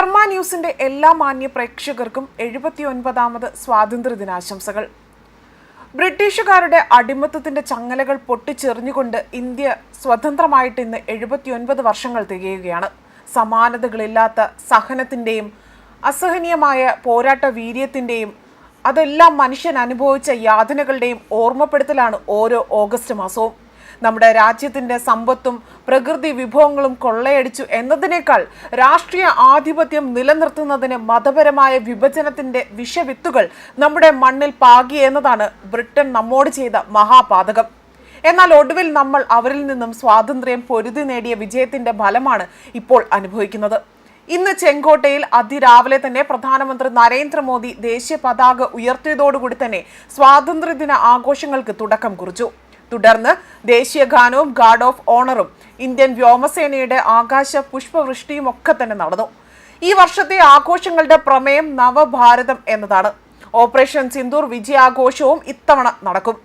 കർമ്മ ന്യൂസിന്റെ എല്ലാ മാന്യ പ്രേക്ഷകർക്കും എഴുപത്തിയൊൻപതാമത് സ്വാതന്ത്ര്യ ദിനാശംസകൾ. ബ്രിട്ടീഷുകാരുടെ അടിമത്തത്തിന്റെ ചങ്ങലകൾ പൊട്ടിച്ചെറിഞ്ഞുകൊണ്ട് ഇന്ത്യ സ്വതന്ത്രമായിട്ട് ഇന്ന് എഴുപത്തിയൊൻപത് വർഷങ്ങൾ തികയുകയാണ്. സമാനതകളില്ലാത്ത സഹനത്തിന്റെയും അസഹനീയമായ പോരാട്ട വീര്യത്തിന്റെയും അതെല്ലാം മനുഷ്യൻ അനുഭവിച്ച യാതനകളുടെയും ഓർമ്മപ്പെടുത്തലാണ് ഓരോ ഓഗസ്റ്റ് മാസവും. നമ്മുടെ രാജ്യത്തിന്റെ സമ്പത്തും പ്രകൃതി വിഭവങ്ങളും കൊള്ളയടിച്ചു എന്നതിനേക്കാൾ രാഷ്ട്രീയ ആധിപത്യം നിലനിർത്തുന്നതിന് മതപരമായ വിഭജനത്തിന്റെ വിഷവിത്തുകൾ നമ്മുടെ മണ്ണിൽ പാകി എന്നതാണ് ബ്രിട്ടൻ നമ്മോട് ചെയ്ത മഹാപാതകം. എന്നാൽ ഒടുവിൽ നമ്മൾ അവരിൽ നിന്നും സ്വാതന്ത്ര്യം പൊരുതി നേടിയ വിജയത്തിന്റെ ഫലമാണ് ഇപ്പോൾ അനുഭവിക്കുന്നത്. ഇന്ന് ചെങ്കോട്ടയിൽ അതിരാവിലെ തന്നെ പ്രധാനമന്ത്രി നരേന്ദ്രമോദി ദേശീയ പതാക ഉയർത്തിയതോടുകൂടി തന്നെ സ്വാതന്ത്ര്യദിന ആഘോഷങ്ങൾക്ക് തുടക്കം കുറിച്ചു. തുടർന്ന് ദേശീയ ഗാനവും ഗാർഡ് ഓഫ് ഓണറും ഇന്ത്യൻ വ്യോമസേനയുടെ ആകാശ പുഷ്പവൃഷ്ടിയും ഒക്കെ തന്നെ നടന്നു. ഈ വർഷത്തെ ആഘോഷങ്ങളുടെ പ്രമേയം നവഭാരതം എന്നതാണ്. ഓപ്പറേഷൻ സിന്ദൂർ വിജയാഘോഷവും ഇത്തവണ നടക്കും.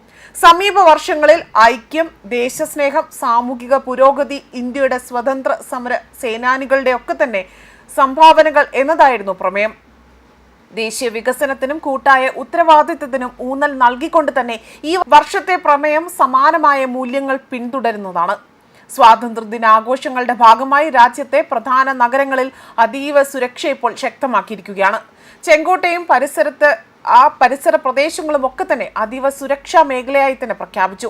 സമീപ വർഷങ്ങളിൽ ഐക്യം ദേശസ്നേഹം സാമൂഹിക പുരോഗതി ഇന്ത്യയുടെ സ്വതന്ത്ര സമര സേനാനികളുടെ ഒക്കെ തന്നെ സംഭാവനകൾ എന്നതായിരുന്നു പ്രമേയം. ദേശീയ വികസനത്തിനും കൂട്ടായ ഉത്തരവാദിത്തത്തിനും ഊന്നൽ നൽകിക്കൊണ്ട് തന്നെ ഈ വർഷത്തെ പ്രമേയം സമാനമായ മൂല്യങ്ങൾ പിന്തുടരുന്നതാണ്. സ്വാതന്ത്ര്യദിനാഘോഷങ്ങളുടെ ഭാഗമായി രാജ്യത്തെ പ്രധാന നഗരങ്ങളിൽ അതീവ സുരക്ഷ ഇപ്പോൾ ശക്തമാക്കിയിരിക്കുകയാണ്. ചെങ്കോട്ടയും പരിസരത്ത് ആ പരിസര പ്രദേശങ്ങളും ഒക്കെ തന്നെ അതീവ സുരക്ഷാ മേഖലയായി തന്നെ പ്രഖ്യാപിച്ചു.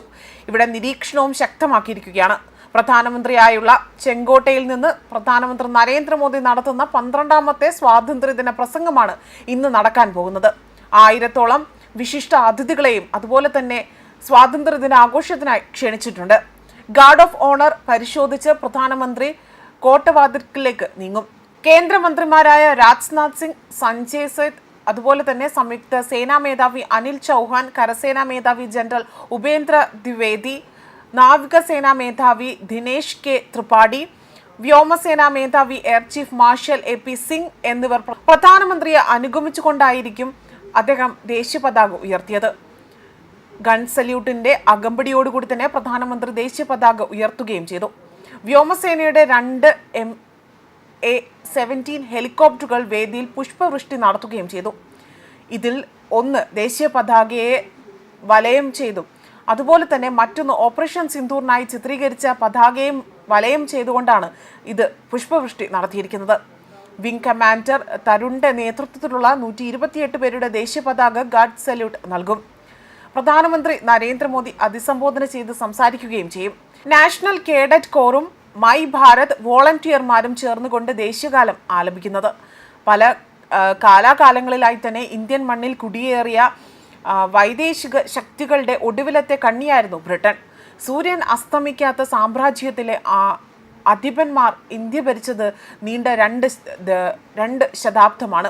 ഇവിടെ നിരീക്ഷണവും ശക്തമാക്കിയിരിക്കുകയാണ്. പ്രധാനമന്ത്രിയായുള്ള ചെങ്കോട്ടയിൽ നിന്ന് പ്രധാനമന്ത്രി നരേന്ദ്രമോദി നടത്തുന്ന പന്ത്രണ്ടാമത്തെ സ്വാതന്ത്ര്യദിന പ്രസംഗമാണ് ഇന്ന് നടക്കാൻ പോകുന്നത്. ആയിരത്തോളം വിശിഷ്ട അതിഥികളെയും അതുപോലെ തന്നെ സ്വാതന്ത്ര്യദിന ആഘോഷത്തിനായി ക്ഷണിച്ചിട്ടുണ്ട്. ഗാർഡ് ഓഫ് ഓണർ പരിശോധിച്ച് പ്രധാനമന്ത്രി കോട്ടവാതിൽക്കിലേക്ക് നീങ്ങും. കേന്ദ്രമന്ത്രിമാരായ രാജ്നാഥ് സിംഗ് സഞ്ജയ് സേത് അതുപോലെ തന്നെ സംയുക്ത സേനാ മേധാവി അനിൽ ചൗഹാൻ കരസേനാ മേധാവി ജനറൽ ഉപേന്ദ്ര ദ്വിവേദി നാവികസേനാ മേധാവി ദിനേശ് കെ ത്രിപാഠി വ്യോമസേനാ മേധാവി air chief marshal A P Singh എന്നിവർ പ്ര- പ്രധാനമന്ത്രിയെ അനുഗമിച്ചുകൊണ്ടായിരിക്കും അദ്ദേഹം ദേശീയ പതാക ഉയർത്തിയത്. ഗൺ സല്യൂട്ടിന്റെ അകമ്പടിയോടുകൂടി തന്നെ പ്രധാനമന്ത്രി ദേശീയ പതാക ഉയർത്തുകയും ചെയ്തു. വ്യോമസേനയുടെ രണ്ട് എം എ സെവന്റീൻ ഹെലികോപ്റ്ററുകൾ വേദിയിൽ പുഷ്പവൃഷ്ടി നടത്തുകയും ചെയ്തു. ഇതിൽ ഒന്ന് ദേശീയ പതാകയെ വലയം ചെയ്തു അതുപോലെ തന്നെ മറ്റൊന്ന് ഓപ്പറേഷൻ സിന്ദൂറിനായി ചിത്രീകരിച്ച പതാകയും വലയം ചെയ്തുകൊണ്ടാണ് ഇത് പുഷ്പവൃഷ്ടി നടത്തിയിരിക്കുന്നത്. വിംഗ് കമാൻഡർ തരുണിന്റെ നേതൃത്വത്തിലുള്ള നൂറ്റി ഇരുപത്തിയെട്ട് പേരുടെ ദേശീയ പതാക ഗാർഡ് സല്യൂട്ട് നൽകും. പ്രധാനമന്ത്രി നരേന്ദ്രമോദി അഭിസംബോധന ചെയ്ത് സംസാരിക്കുകയും ചെയ്യും. നാഷണൽ കേഡറ്റ് കോറും മൈ ഭാരത് വോളണ്ടിയർമാരും ചേർന്നുകൊണ്ട് ദേശീയകാലം ആലപിക്കുന്നത്. പല കാലാകാലങ്ങളിലായി തന്നെ ഇന്ത്യൻ മണ്ണിൽ കുടിയേറിയ വൈദേശിക ശക്തികളുടെ ഒടുവിലത്തെ കണ്ണിയായിരുന്നു ബ്രിട്ടൻ. സൂര്യൻ അസ്തമിക്കാത്ത സാമ്രാജ്യത്തിലെ ആ അധിപന്മാർ ഇന്ത്യ ഭരിച്ചത് നീണ്ട രണ്ട് രണ്ട് ശതാബ്ദമാണ്.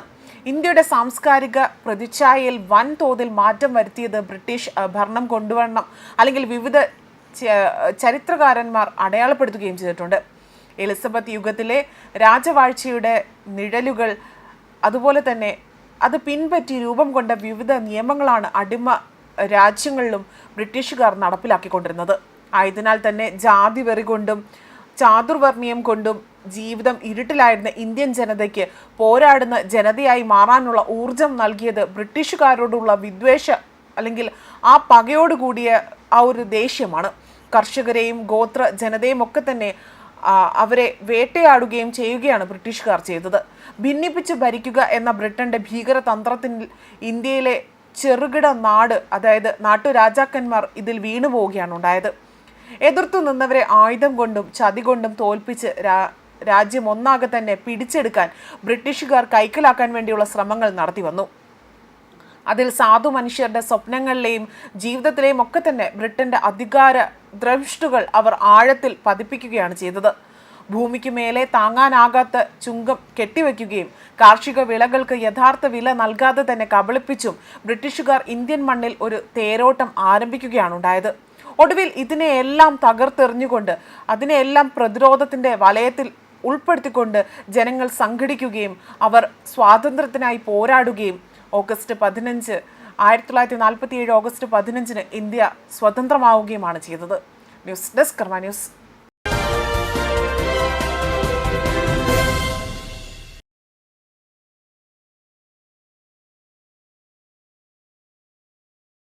ഇന്ത്യയുടെ സാംസ്കാരിക പ്രതിച്ഛായയിൽ വൻതോതിൽ മാറ്റം വരുത്തിയത് ബ്രിട്ടീഷ് ഭരണം കൊണ്ടുവരണം അല്ലെങ്കിൽ വിവിധ ചരിത്രകാരന്മാർ അടയാളപ്പെടുത്തുകയും ചെയ്തിട്ടുണ്ട്. എലിസബത്ത് യുഗത്തിലെ രാജവാഴ്ചയുടെ നിഴലുകൾ അതുപോലെ തന്നെ അത് പിൻപറ്റി രൂപം കൊണ്ട വിവിധ നിയമങ്ങളാണ് അടിമ രാജ്യങ്ങളിലും ബ്രിട്ടീഷുകാർ നടപ്പിലാക്കിക്കൊണ്ടിരുന്നത്. ആയതിനാൽ തന്നെ ജാതി വെറി കൊണ്ടും ചാതുർവർണയം കൊണ്ടും ജീവിതം ഇരുട്ടിലായിരുന്ന ഇന്ത്യൻ ജനതയ്ക്ക് പോരാടുന്ന ജനതയായി മാറാനുള്ള ഊർജം നൽകിയത് ബ്രിട്ടീഷുകാരോടുള്ള വിദ്വേഷ അല്ലെങ്കിൽ ആ പകയോടുകൂടിയ ആ ഒരു ദേഷ്യമാണ്. കർഷകരെയും ഗോത്ര ജനതയും ഒക്കെ തന്നെ അവരെ വേട്ടയാടുകയും ചെയ്യുകയാണ് ബ്രിട്ടീഷുകാർ ചെയ്തത്. ഭിന്നിപ്പിച്ച് ഭരിക്കുക എന്ന ബ്രിട്ടന്റെ ഭീകരതന്ത്രത്തിൽ ഇന്ത്യയിലെ ചെറുകിട നാട് അതായത് നാട്ടുരാജാക്കന്മാർ ഇതിൽ വീണു പോവുകയാണ് ഉണ്ടായത്. എതിർത്തു നിന്നവരെ ആയുധം കൊണ്ടും ചതി കൊണ്ടും തോൽപ്പിച്ച് രാജ്യം ഒന്നാകെ തന്നെ പിടിച്ചെടുക്കാൻ ബ്രിട്ടീഷുകാർ കൈക്കലാക്കാൻ വേണ്ടിയുള്ള ശ്രമങ്ങൾ നടത്തി വന്നു. അതിൽ സാധു മനുഷ്യരുടെ സ്വപ്നങ്ങളിലെയും ജീവിതത്തിലെയും ഒക്കെ തന്നെ ബ്രിട്ടന്റെ അധികാര ദ്രവിഷ്ടുകൾ അവർ ആഴത്തിൽ പതിപ്പിക്കുകയാണ് ചെയ്തത്. ഭൂമിക്ക് മേലെ താങ്ങാനാകാത്ത ചുങ്കം കെട്ടിവെക്കുകയും കാർഷിക വിളകൾക്ക് യഥാർത്ഥ വില നൽകാതെ തന്നെ കബളിപ്പിച്ചും ബ്രിട്ടീഷുകാർ ഇന്ത്യൻ മണ്ണിൽ ഒരു തേരോട്ടം ആരംഭിക്കുകയാണ് ഉണ്ടായത്. ഒടുവിൽ ഇതിനെയെല്ലാം തകർത്തെറിഞ്ഞുകൊണ്ട് അതിനെയെല്ലാം പ്രതിരോധത്തിന്റെ വലയത്തിൽ ഉൾപ്പെടുത്തിക്കൊണ്ട് ജനങ്ങൾ സംഘടിക്കുകയും അവർ സ്വാതന്ത്ര്യത്തിനായി പോരാടുകയും ഓഗസ്റ്റ് പതിനഞ്ച് ആയിരത്തി തൊള്ളായിരത്തി നാൽപ്പത്തി ഏഴ് ഓഗസ്റ്റ് പതിനഞ്ചിന് ഇന്ത്യ സ്വതന്ത്രമാവുകയുമാണ് ചെയ്തത്. News desk Karma News.